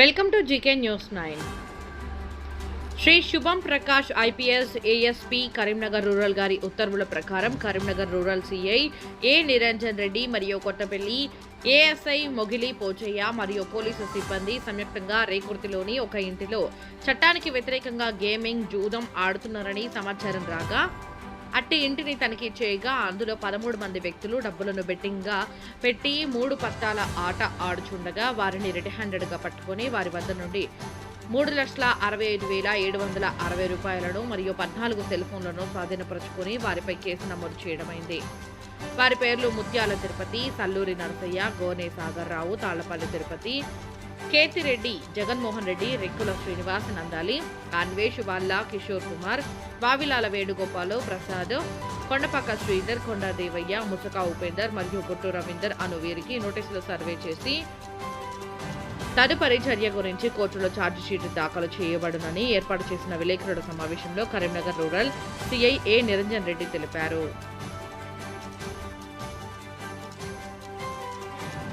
Welcome to GK news nine. Shri Shubham Prakash IPS ASP Karimnagar rural గారి ఉత్తర్వుల ప్రకారం Karimnagar rural CI A Niranjan Reddy మరియు Kothapalli ASI మొగిలి పోచయ్య మరియు police సిబ్బంది సంయుక్తంగా రేకుర్తిలోని ఒక ఇంటిలో చట్టానికి వ్యతిరేకంగా గేమింగ్ జూదం ఆడుతున్నారని సమాచారం రాగా అట్టి ఇంటిని తనిఖీ చేయగా అందులో పదమూడు మంది వ్యక్తులు డబ్బులను బెట్టింగ్గా పెట్టి మూడు పత్తాల ఆట ఆడుచుండగా వారిని రెడ్ హ్యాండెడ్గా పట్టుకొని వారి వద్ద నుండి మూడు లక్షల అరవై ఐదు వేల ఏడు వందల అరవై రూపాయలను మరియు పద్నాలుగు సెల్ ఫోన్లను వారిపై కేసు నమోదు చేయడమైంది. వారి పేర్లు ముత్యాల తిరుపతి సల్లూరి నరసయ్య గోనే సాగర్ రావు తాళ్ళపల్లి తిరుపతి కేతిరెడ్డి జగన్మోహన్ రెడ్డి రెక్కుల శ్రీనివాస్ నందాలి అన్వేష్ వాల్లా కిషోర్ కుమార్ వావిలాల వేణుగోపాలు ప్రసాద్ కొండపక్క శ్రీధర్ కొండ దేవయ్య ముసక ఉపేందర్ మరియు గుట్టు రవీందర్ అను వీరికి నోటీసులు సర్వే చేసి తదుపరి చర్య గురించి కోర్టులో ఛార్జ్ షీట్ దాఖలు చేయబడునని ఏర్పాటు చేసిన విలేకరుల సమావేశంలో Karimnagar rural CI A. Niranjan Reddy తెలిపారు.